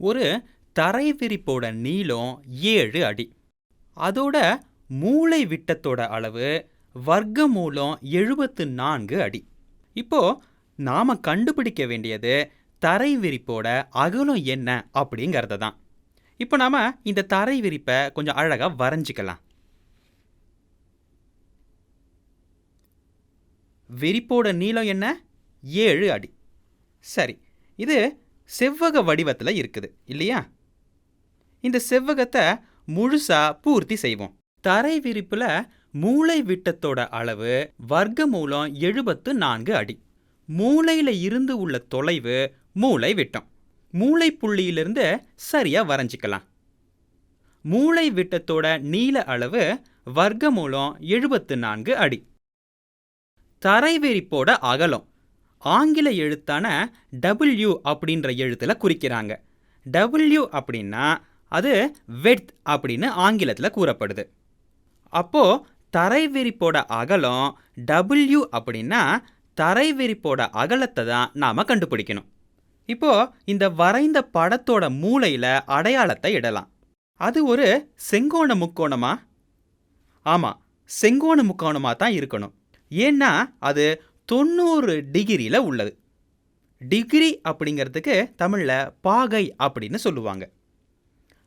ஒரு தரை விரிப்போட நீளம் ஏழு அடி. அதோட மூளை விட்டத்தோட அளவு வர்க்க மூலம் எழுபத்து நான்கு அடி. இப்போ நாம கண்டுபிடிக்க வேண்டியது தரை விரிப்போட அகலம் என்ன அப்படிங்கிறத தான். இப்போ நாம் இந்த தரை விரிப்பை கொஞ்சம் அழகாக வரைஞ்சிக்கலாம். விரிப்போட நீளம் என்ன? ஏழு அடி. சரி இது செவ்வக வடிவத்தில் இருக்குது இல்லையா? இந்த செவ்வகத்தை முழுசா பூர்த்தி செய்வோம். தரை விரிப்பில் மூளை விட்டத்தோட அளவு வர்க்க மூலம் எழுபத்து நான்கு அடி. மூளையில இருந்து உள்ள தொலைவு மூளை விட்டம். மூளை புள்ளியிலிருந்து சரியா வரைஞ்சிக்கலாம். மூளை விட்டத்தோட நீள அளவு வர்க்க மூலம் எழுபத்து நான்கு அடி. தரைவிரிப்போட அகலம் ஆங்கில எழுத்தான டபிள்யூ அப்படின்ற எழுத்தில் குறிக்கிறாங்க. டபிள்யூ அப்படின்னா அது வெட் அப்படின்னு ஆங்கிலத்தில் கூறப்படுது. அப்போது தரை விரிப்போட அகலம் டபிள்யூ அப்படின்னா தரை விரிப்போட அகலத்தை தான் நாம் கண்டுபிடிக்கணும். இப்போது இந்த வரைந்த படத்தோட மூளையில் அடையாளத்தை இடலாம். அது ஒரு செங்கோண முக்கோணமா? ஆமாம் செங்கோண முக்கோணமாக தான் இருக்கணும். ஏன்னா அது தொண்ணூறு டிகிரியில் உள்ளது. டிகிரி அப்படிங்கிறதுக்கு தமிழில் பாகை அப்படின்னு சொல்லுவாங்க.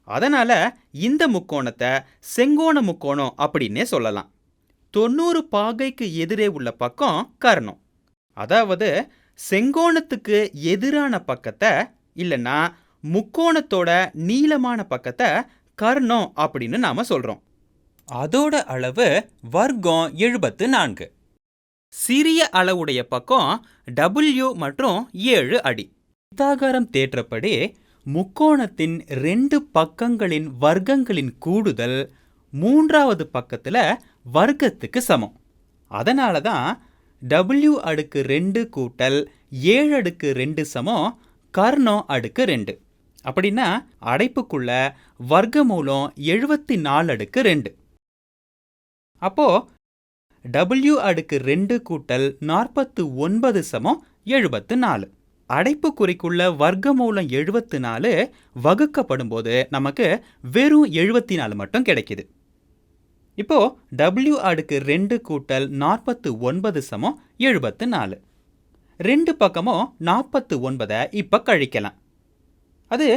அதனால் இந்த முக்கோணத்தை செங்கோண முக்கோணம் அப்படின்னே சொல்லலாம். தொண்ணூறு பாகைக்கு எதிரே உள்ள பக்கம் கர்ணம். அதாவது செங்கோணத்துக்கு எதிரான பக்கத்தை இல்லைன்னா முக்கோணத்தோட நீளமான பக்கத்தை கர்ணம் அப்படின்னு நாம சொல்றோம். அதோட அளவு வர்க்கம் எழுபத்து நான்கு. சிறிய அளவுடைய பக்கம் டபுள்யூ மற்றும் ஏழு அடி. பித்தாகாரம் தேற்றப்படி முக்கோணத்தின் ரெண்டு பக்கங்களின் வர்க்கங்களின் கூடுதல் மூன்றாவது பக்கத்தில் வர்க்கத்துக்கு சமம். அதனால தான் டபிள்யூ அடுக்கு ரெண்டு கூட்டல் ஏழு அடுக்கு ரெண்டு சமம் கர்ணம் அடுக்கு ரெண்டு. அப்படின்னா அடைப்புக்குள்ள வர்க்கமூலம் எழுபத்தி நாலு அடுக்கு ரெண்டு. அப்போ டபிள்யூ அடுக்கு ரெண்டு கூட்டல் நாற்பத்து ஒன்பது சமம் எழுபத்து நாலு. அடைப்புக்குறிக்குள்ள வர்க்கமூலம் எழுபத்து நாலு வகுக்கப்படும் போது நமக்கு வெறும் எழுபத்தி நாலு மட்டும் கிடைக்குது. இப்போ டபிள்யூ அடுக்கு ரெண்டு கூட்டல் நாற்பத்து ஒன்பது சமம் எழுபத்து நாலு. ரெண்டு பக்கமும் நாற்பத்து ஒன்பதை இப்போ கழிக்கலாம். அது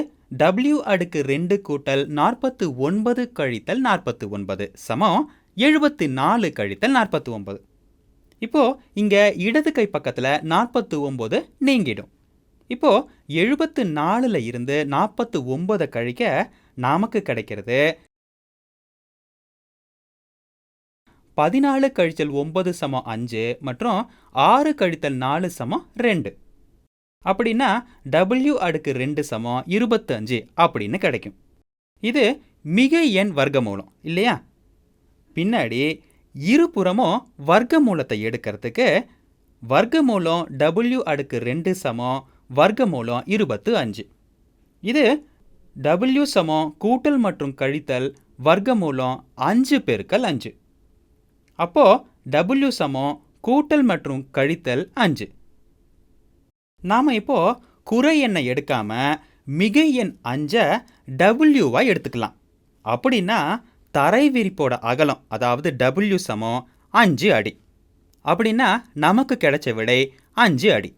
டபிள்யூ அடுக்கு ரெண்டு கூட்டல் நாற்பத்து ஒன்பது கழித்தல் நாற்பத்து ஒன்பது சமம் எழுபத்தி நாலு கழித்தல் நாற்பத்தி ஒன்பது இப்போது இங்கே இடது கை பக்கத்தில் நாற்பத்து ஒம்பது நீங்கிடும். இப்போது எழுபத்து நாலுல இருந்து நாற்பத்து ஒம்பதை கழிக்க நமக்கு கிடைக்கிறது பதினாலு கழித்தல் ஒம்பது சமம் அஞ்சு மற்றும் ஆறு கழித்தல் நாலு சமம் ரெண்டு. அப்படின்னா டபிள்யூ அடுக்கு ரெண்டு சமம் இருபத்தஞ்சு அப்படின்னு கிடைக்கும். இது மிக எண் வர்க்கமூலம் இல்லையா? பின்னாடி இருபுறமும் வர்க்கமூலத்தை எடுக்கிறதுக்கு வர்க்கமூலம் டபுள்யூ அடுக்கு ரெண்டு சமம் வர்க்கமூலம் இருபத்து அஞ்சு. இது டபுள்யூ சமம் கூட்டல் மற்றும் கழித்தல் வர்க்கமூலம் அஞ்சு பெருக்கல் அஞ்சு. அப்போது டபுள்யூ சமம் கூட்டல் மற்றும் கழித்தல் அஞ்சு. நாம இப்போது குறை எண்ணை எடுக்காம மிகை எண் அஞ்சை டபுள்யூவாக எடுத்துக்கலாம். அப்படின்னா தரை விரிப்போட அகலம் அதாவது டபுள்யூ சமம் அஞ்சு அடி. அப்படின்னா நமக்கு கிடைச்ச விடை அஞ்சு அடி.